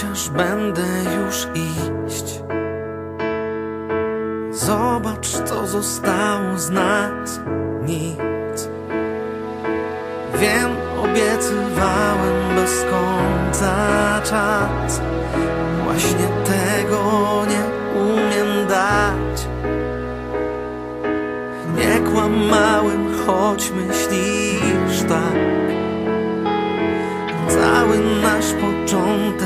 chociaż będę już iść. Zobacz, co zostało z nas nic. Wiem, obiecywałem bez końca czas. Właśnie tego nie umiem dać. Nie kłamałem, choć myślisz tak. Cały nasz początek.